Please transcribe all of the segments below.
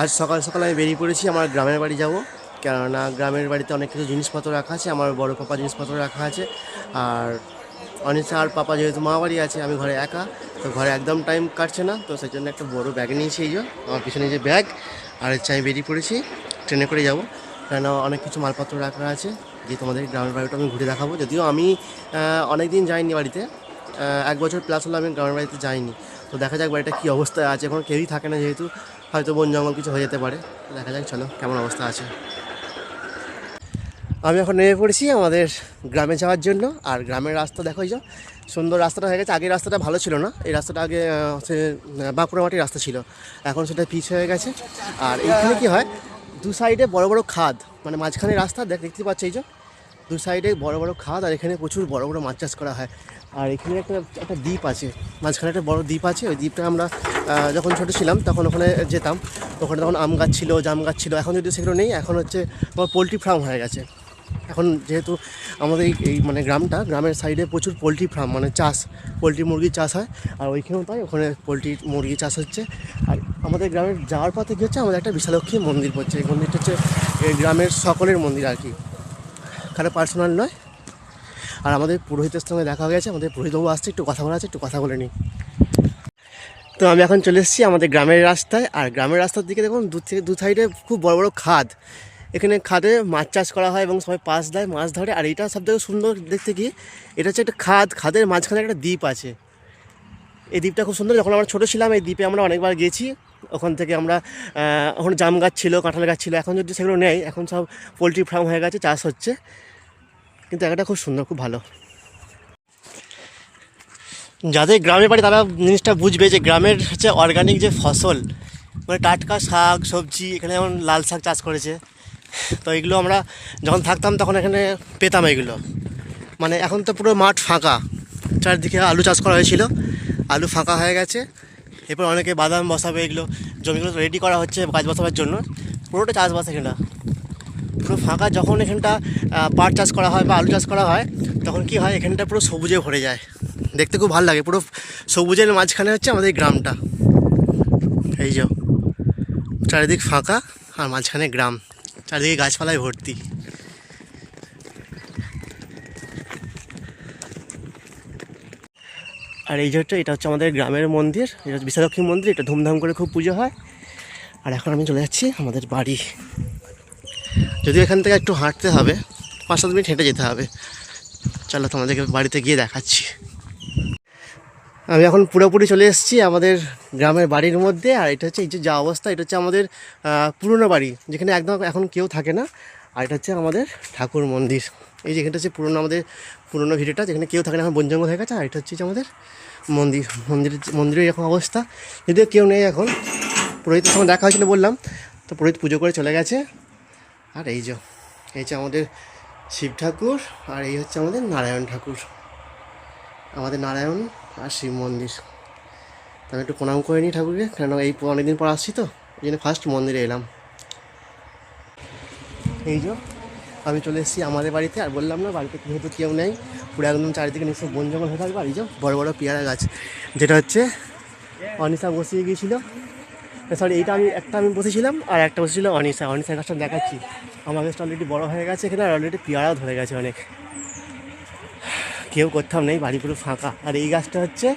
আজ সকাল সকাল আমি বেরিয়ে পড়েছি, আমার গ্রামের বাড়ি যাব। কেননা গ্রামের বাড়িতে অনেক কিছু জিনিসপত্র রাখা আছে, আমার বড় পাপা জিনিসপত্র রাখা আছে। আর অনিশা আর পাপা যেহেতু মা বাড়ি আছে, আমি ঘরে একা, তো ঘরে একদম টাইম কাটছে না, তো সেই জন্য একটা বড় ব্যাগ নিয়েছি এই আমার পিছনে যে ব্যাগ আর হচ্ছে আমি বেরিয়ে পড়েছি ট্রেনে করে যাব। কেন অনেক কিছু মালপত্র রাখা আছে যে তোমাদের গ্রামের বাড়িটা আমি ঘুরে দেখাবো, যদিও আমি অনেক দিন যাইনি বাড়িতে এক বছর প্লাস হলো আমি গ্রামের বাড়িতে যাইনি। তো দেখা যাক বাড়িটা কী অবস্থায় আছে। এখন কেউই থাকে না যেহেতু, হয়তো বন জঙ্গল কিছু হয়ে যেতে পারে। দেখা যাক, চলো, কেমন অবস্থা আছে। আমি এখন নেমে পড়েছি আমাদের গ্রামে যাওয়ার জন্য। আর গ্রামের রাস্তা দেখো যে, সুন্দর রাস্তাটা হয়ে গেছে। আগের রাস্তাটা ভালো ছিল না। এই রাস্তাটা আগে হচ্ছে বাঁকুড়া মাটির রাস্তা ছিল। এখন সেটা পিচ হয়ে গেছে। আর এইখানে কি হয়, দু সাইডে বড় বড় খাদ মানে মাঝখানে রাস্তা দেখ, দেখতে পাচ্ছ এই যে, দু সাইডে বড় বড় খাদ, আর এখানে প্রচুর বড় বড় মাছ চাষ করা হয়। আর এখানে একটা একটা দ্বীপ আছে। মাঝখানে একটা বড় দ্বীপ আছে। ওই দ্বীপটা আমরা যখন ছোটো ছিলাম, তখন ওখানে যেতাম। ওখানে তখন আম গাছ ছিল, জাম গাছ ছিল। এখন যদি সেগুলো নেই, এখন হচ্ছে আমার পোলট্রি ফার্ম হয়ে গেছে। এখন যেহেতু আমাদের এই- মানে গ্রামটা, গ্রামের সাইডে প্রচুর পোলট্রি ফার্ম মানে চাষ, পোলট্রি মুরগির চাষ হয়। আর ওইখানেও তাই, ওখানে পোলট্রি মুরগি চাষ হচ্ছে। আর আমাদের গ্রামের যাওয়ার পথে হচ্ছে, আমাদের একটা বিশালক্ষী মন্দির পড়ছে এই মন্দিরটা হচ্ছে গ্রামের সকলের মন্দির আর কি। কারও পার্সোনাল নয় আর আমাদের পুরোহিতের সঙ্গে দেখা হয়ে গেছে, আমাদের পুরোহিতবাবু আসছে, একটু কথা বলা আছে, একটু কথা বলে নিই। তো আমি এখন চলে এসেছি আমাদের গ্রামের রাস্তায়, আর গ্রামের রাস্তার দিকে দেখুন, দু থেকে দু সাইডে খুব বড় বড় খাদ। এখানে খাদে মাছ চাষ করা হয় এবং সবাই পাশ দেয়, মাছ ধরে, আর এটা সবথেকে সুন্দর দেখতে কি, এটা হচ্ছে একটা খাদ, খাদের মাঝখানে একটা দ্বীপ আছে। এই দ্বীপটা খুব সুন্দর, যখন আমরা ছোটো ছিলাম, এই দ্বীপে আমরা অনেকবার গেছি। ওখান থেকে আমরা ওখানে জাম গাছ ছিল, কাঁঠাল গাছ ছিল, এখন যদি সেগুলো নেই, এখন সব পোলট্রি ফার্ম হয়ে গেছে, চাষ হচ্ছে। কিন্তু জায়গাটা খুব সুন্দর, খুব ভালো। যাদের গ্রামের বাড়ি তারা জিনিসটা বুঝবে যে গ্রামের হচ্ছে অর্গানিক যে ফসল মানে টাটকা শাক, সবজি, এখানে যেমন লাল শাক চাষ করেছে, তো এগুলো আমরা যখন থাকতাম তখন এখানে পেতাম এগুলো। মানে এখন তো পুরো মাঠ ফাঁকা, চারদিকে আলু চাষ করা হয়েছিল, আলু ফাঁকা হয়ে গেছে, এরপর অনেকে বাদাম বসাবে এগুলো, জমিগুলো রেডি করা হচ্ছে গাছ বসাবার জন্য, পুরোটা চাষবাস এখানে। পুরো ফাঁকা যখন এখানটা পাট চাষ করা হয় বা আলু চাষ করা হয়, তখন কি হয়, এখানটা পুরো সবুজে ভরে যায়। দেখতে খুব ভালো লাগে। পুরো সবুজের মাঝখানে হচ্ছে আমাদের গ্রামটা। এই যে, চারিদিক ফাঁকা আর মাঝখানে গ্রাম। চারিদিকে গাছপালায় ভর্তি। আর এই যে হচ্ছে, এটা হচ্ছে আমাদের গ্রামের মন্দির। এটা বিশালক্ষী মন্দির। এটা ধুমধাম করে খুব পুজো হয়। আর এখন আমি চলে যাচ্ছি আমাদের বাড়ি। যদিও এখান থেকে একটু হাঁটতে হবে, পাঁচ সাত মিনিট হেঁটে যেতে হবে। চলো তোমাদেরকে বাড়িতে গিয়ে দেখাচ্ছি। আমি এখন পুরোপুরি চলে এসেছি আমাদের গ্রামের বাড়ির মধ্যে, আর এটা হচ্ছে এই যে যা অবস্থা, এটা হচ্ছে আমাদের পুরনো বাড়ি, যেখানে একদম এখন কেউ থাকে না, আর এটা হচ্ছে আমাদের ঠাকুর মন্দির। এই যে এখানটা হচ্ছে পুরনো আমাদের পুরনো ভিডিওটা যেখানে কেউ থাকে না, এখন বনজঙ্গল হয়ে গেছে, আর এটা হচ্ছে আমাদের মন্দির মন্দিরের মন্দিরের এরকম অবস্থা। যদিও কেউ নেই এখন, পুরোহিতের সঙ্গে দেখা হয়েছিল বললাম, তো পুরোহিত পুজো করে চলে গেছে। আর এই যে, এই হচ্ছে আমাদের শিব ঠাকুর, আর এই হচ্ছে আমাদের নারায়ণ ঠাকুর। আমাদের নারায়ণ আর শিব মন্দির। আমি একটু প্রণাম করে নিই ঠাকুরকে কেন এই অনেকদিন পর আসছি তো ওই জন্য ফার্স্ট মন্দিরে এলাম। এই যে, আমি চলে এসেছি আমাদের বাড়িতে, আর বললাম না, বাড়িতে যেহেতু কেউ নেই, পুরো একদম চারিদিকে নিশ্চয় বন জঙ্গল হয়ে থাকবে, আর এই যে বড় বড় পেয়ারা গাছ, যেটা হচ্ছে অনিশা বসিয়ে গিয়েছিল। সরি এইটা আমি, একটা আমি বসেছিলাম আর একটা বসেছিল অনিশা। অনিশা গাছটা দেখাচ্ছি। আমার গাছটা অলরেডি বড়ো হয়ে গেছে এখানে আর অলরেডি পেয়ারাও ধরে গেছে অনেক। কেউ করতাম নেই, বাড়ি পুরো ফাঁকা। আর এই গাছটা হচ্ছে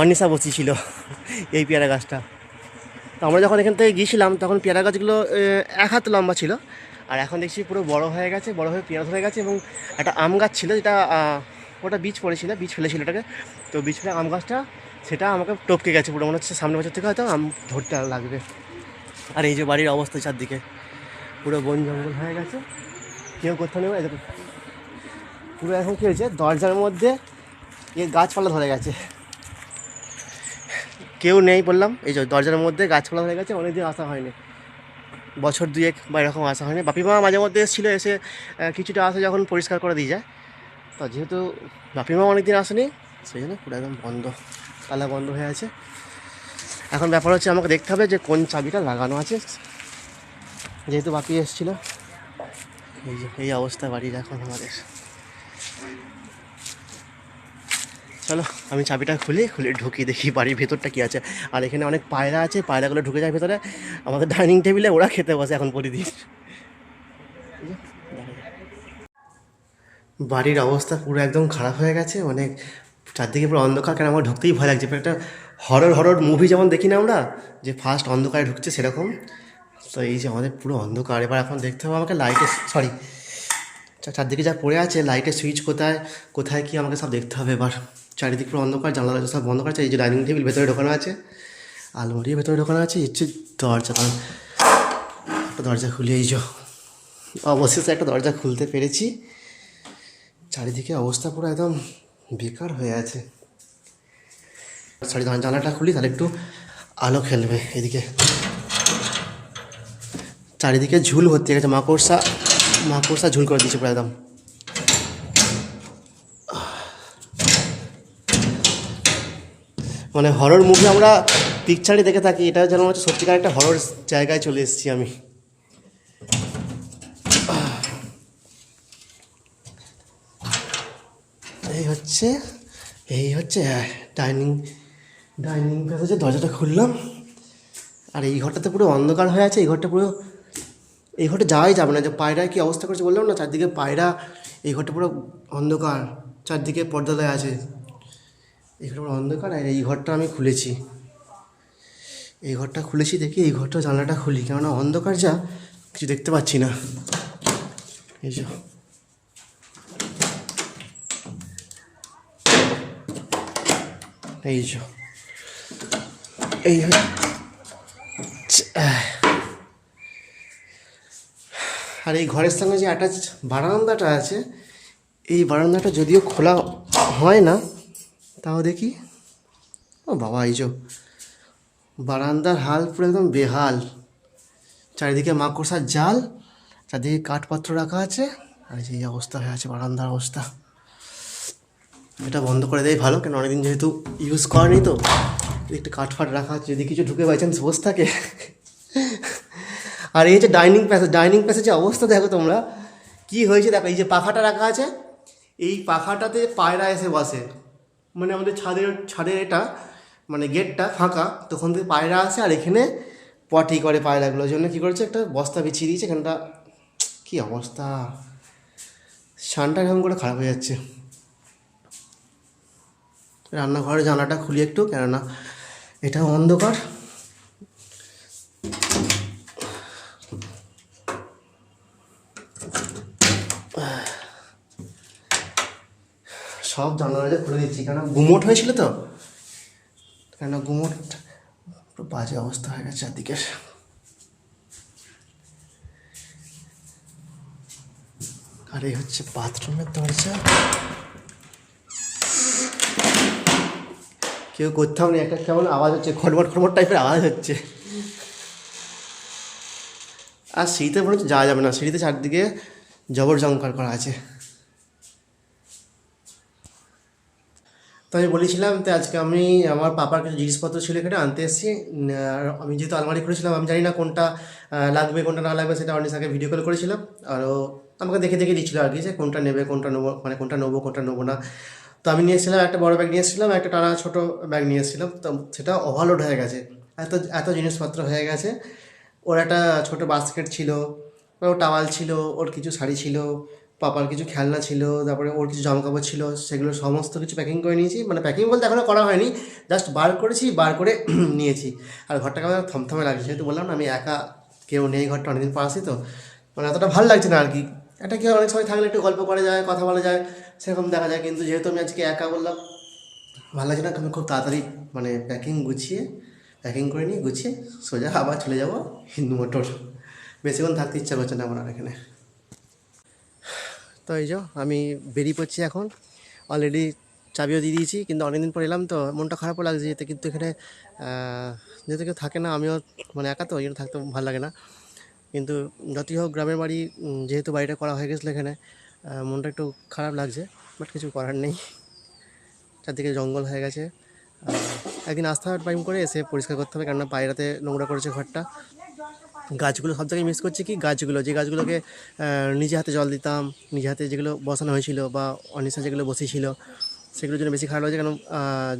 অনিশা বসিয়েছিল, এই পেয়ারা গাছটা। তো আমরা যখন এখান থেকে গিয়েছিলাম, তখন পেয়ারা গাছগুলো এক হাত লম্বা ছিল। আর এখন দেখছি পুরো বড় হয়ে গেছে, বড় হয়ে পেয়ারা ধরে গেছে এবং একটা আম গাছ ছিল যেটা ওটা বীজ পড়েছিল, বীজ ফেলেছিল ওটাকে তো বীজ ফেলে আম গাছটা সেটা আমাকে টপকে গেছে পুরো। মনে হচ্ছে সামনের বছর থেকে হয়তো আম ধরতে লাগবে। আর এই যে বাড়ির অবস্থা চারদিকে, পুরো বন জঙ্গল হয়ে গেছে। কেউ কোথাও এই পুরো এখন কী হয়েছে? দরজার মধ্যে এ গাছপালা ধরে গেছে। কেউ নেই বললাম, এই যে দরজার মধ্যে গাছপালা ধরে গেছে, অনেকদিন আসা হয়নি। বছর দুয়েক বা এরকম আসা হয়নি। বাপি মা মাঝে মধ্যে এসেছিল, এসে কিছুটা আসে যখন পরিষ্কার করে দিয়ে যায়। তো যেহেতু বাপি মা অনেকদিন আসেনি, সেই জন্য পুরো একদম বন্ধ। তালা বন্ধ হয়ে আছে। এখন ব্যাপার হচ্ছে আমাকে দেখতে হবে যে কোন চাবিটা লাগানো আছে। যেহেতু বাপি এসেছিল। এই যে, এই অবস্থা বাড়ির এখন আমাদের। চলো, আমি চাবিটা খুলি, খুলে ঢুকি, দেখি বাড়ির ভেতরটা কি আছে। আর এখানে অনেক পায়রা আছে, পায়রাগুলো ঢুকে যায় ভেতরে। আমাদের ডাইনিং টেবিলে ওরা খেতে বসে এখন প্রতিদিন। বাড়ির অবস্থা পুরো একদম খারাপ হয়ে গেছে, অনেক চারদিকে পুরো অন্ধকার, কেন আমার ঢুকতেই ভয় লাগছে। একটা হরর হরর মুভি যেমন দেখি না আমরা, যে ফার্স্ট অন্ধকারে ঢুকছে সেরকম। তো এই যে আমাদের পুরো অন্ধকার, এবার এখন দেখতে হবে আমাকে লাইটে সরি চারদিকে যা পড়ে আছে লাইটের সুইচ কোথায় কোথায় কি আমাকে সব দেখতে হবে এবার। চারিদিক পুরো অন্ধকার, জানলা সব বন্ধ করা আছে, এই যে ডাইনিং টেবিল ভেতরে ঢোকানো আছে, আলমারির ভেতরে ঢোকানো আছে হচ্ছে দরজা একটা দরজা খুলে এই যে, অবশেষে একটা দরজা খুলতে পেরেছি। চারিদিকে অবস্থা পুরো একদম বেকার হয়ে আছে সরি জানালাটা খুলি তাহলে একটু আলো খেলবে এদিকে চারিদিকে ঝুল হয়ে গেছে মাকড়সা মাকড়সা ঝুল করে দিয়েছে পুরো একদম মানে হরর মুভি আমরা পিকচারে দেখে থাকি এটা যেন হচ্ছে সত্যিকার একটা হরর জায়গায় চলে এসেছি আমি এই হচ্ছে এই হচ্ছে ডাইনিং ডাইনিং প্যাসেজের দরজাটা খুললাম। আর এই ঘরটাতে পুরো অন্ধকার হয়ে আছে, এই ঘরটা পুরো, এই ঘরটা যাওয়াই যাবে না। যে পায়রা কি অবস্থা করছে বললাম না, চারদিকে পায়রা, এই ঘরটা পুরো অন্ধকার, চারদিকে পর্দা দেওয়া আছে। এই ঘরটা পুরো অন্ধকার, আর এই ঘরটা আমি খুলেছি। এই ঘরটা খুলেছি দেখি, এই ঘরটা জানলাটা খুলি, কেননা অন্ধকার যা, কিছু দেখতে পাচ্ছি না। এই এই যে, এই আর এই ঘরের সঙ্গে যে অ্যাটাচ বারান্দাটা আছে, এই বারান্দাটা যদিও খোলা হয় না, তাও দেখি, ও বাবা, এই যে বারান্দার হাল পুরো একদম বেহাল। চারিদিকে মাকড়সার জাল, চারদিকে কাঠপত্র রাখা আছে, আর যে অবস্থা হয়ে আছে, বারান্দার অবস্থা। এটা বন্ধ করে দেয় ভালো, কেন অনেকদিন যেহেতু ইউজ করেনি তো। একটু কাঠফাট রাখা আছে, যদি কিছু ঢুকে বাই চান্স বসে থাকে। আর এই যে ডাইনিং প্যাসেজ ডাইনিং প্যাসেজের অবস্থা দেখো তোমরা। কি হয়েছে দেখো, এই যে পাখাটা রাখা আছে, এই পাখাটাতে পায়রা এসে বসে। মানে আমাদের ছাদের ছাদের এটা মানে গেটটা ফাঁকা, তখন থেকে পায়রা আসে, আর এখানে পটি করে পায়রাগুলো। ওই জন্য কী করেছে, একটা বস্তা বিছিয়ে দিয়েছে, এখানটা, কী অবস্থা। সানটা এরকম করে খারাপ হয়ে যাচ্ছে। রান্নাঘরের জানলাটা খুলি একটু, কেননা এটা অন্ধকার। সব জানলাটা খুলে দিচ্ছি কেন গুমোট হয়েছিল তো। কেন গুমোট বাজে অবস্থা হয়ে গেছে চারদিকে। আর এই হচ্ছে বাথরুমের দরজা। কেউ করতাম না একটা কেমন আওয়াজ হচ্ছে খটমট খটমট টাইপের আওয়াজ হচ্ছে। আর সিঁড়িতে মনে হচ্ছে যাওয়া যাবে না, সিঁড়িতে চারদিকে জবর জঙ্কার করা আছে। তো আমি বলেছিলাম, তো আজকে আমি, আমার পাপার কিছু জিনিসপত্র ছিল এখানে আনতে এসেছি। আমি যেহেতু আলমারি করেছিলাম আমি জানি না কোনটা লাগবে, কোনটা না লাগবে, সেটা অনেক আগে ভিডিও কল করেছিলাম। আরও আমাকে দেখে দেখে দিচ্ছিল আর কি যে কোনটা নেবে, কোনটা নেব মানে কোনটা নেব কোনটা নেব না। তো আমি নিয়েছিলাম, একটা বড় ব্যাগ নিয়েছিলাম, একটা টানা ছোটো ব্যাগ নিয়ে এসেছিলাম তো সেটা ওভারলোড হয়ে গেছে। এত এত জিনিসপত্র হয়ে গেছে। ওর একটা ছোটো বাস্কেট ছিল, ওর টাওয়াল ছিল, ওর কিছু শাড়ি ছিল, পাপার কিছু খেলনা ছিল, তারপরে ওর কিছু জামাকাপড় ছিল, সেগুলো সমস্ত কিছু প্যাকিং করে নিয়েছি। মানে প্যাকিং বলতে এখনও করা হয়নি জাস্ট বার করেছি, বার করে নিয়েছি। আর ঘরটাকে আমার থমথমে লাগছে, যেহেতু বললাম না, আমি একা কেউ নেই ঘরটা অনেকদিন পর আসি তো। মানে এতটা ভালো লাগছে না আর কি একটা কেউ অনেক সময় থাকলে একটু গল্প করা যায়, কথা বলা যায়, সেরকম দেখা যায়। কিন্তু যেহেতু আমি আজকে একা বললাম, ভালো লাগছে না আমি খুব তাড়াতাড়ি মানে প্যাকিং গুছিয়ে প্যাকিং করে নিয়ে গুছিয়ে সোজা আবার চলে যাব হিন্দু মোটর। বেশিক্ষণ থাকতে ইচ্ছা করছে না আমার আর এখানে। তো এই যে, আমি বেরিয়ে পড়ছি এখন। অলরেডি চাবিও দিয়ে দিয়েছি, কিন্তু অনেকদিন পর এলাম তো মনটা খারাপও লাগছে যেতে, কিন্তু এখানে যেহেতু কেউ থাকে না, আমিও মানে একা তো, ওই জন্য থাকতে ভালো লাগে না। কিন্তু যতই হোক গ্রামের বাড়ি যেহেতু বাড়িটা করা হয়ে গেছিল এখানে মনটা একটু খারাপ লাগছে বাট কিছু করার নেই। চারদিকে জঙ্গল হয়ে গেছে। একদিন হবে টাইম করে এসে পরিষ্কার করতে হবে, কেননা পায়রাতে নোংরা করেছে ঘরটা। গাছগুলো সব জায়গায় মিস করছি কি? গাছগুলো, যে গাছগুলোকে নিজে হাতে জল দিতাম, নিজে হাতে যেগুলো বসানো হয়েছিল বা অনিশা যেগুলো বসেছিল, সেগুলোর জন্য বেশি খারাপ লাগছে কারণ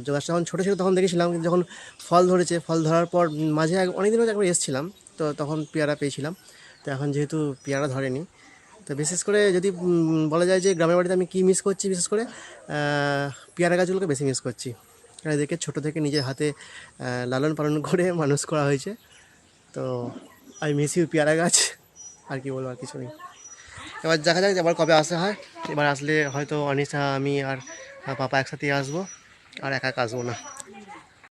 গাছটা যখন ছোটো ছিল তখন দেখেছিলাম যখন ফল ধরেছে, ফল ধরার পর মাঝে এক- অনেকদিন হচ্ছে একবার এসেছিলাম তো তখন পেয়ারা পেয়েছিলাম। তো এখন যেহেতু পেয়ারা ধরেনি, তো বিশেষ করে যদি বলা যায় যে গ্রামের বাড়িতে আমি কী মিস করছি বিশেষ করে পেয়ারা গাছগুলোকে বেশি মিস করছি। এদেরকে ছোটো থেকে নিজের হাতে লালন পালন করে মানুষ করা হয়েছে। তো আই মিস ইউ পেয়ারা গাছ। আর কি বলব, আর কিছু নেই। এবার দেখা যাক যে আবার কবে আসা হয়। এবার আসলে হয়তো অনিশা, আমি আর পাপা একসাথেই আসব। আর একা একা আসব না।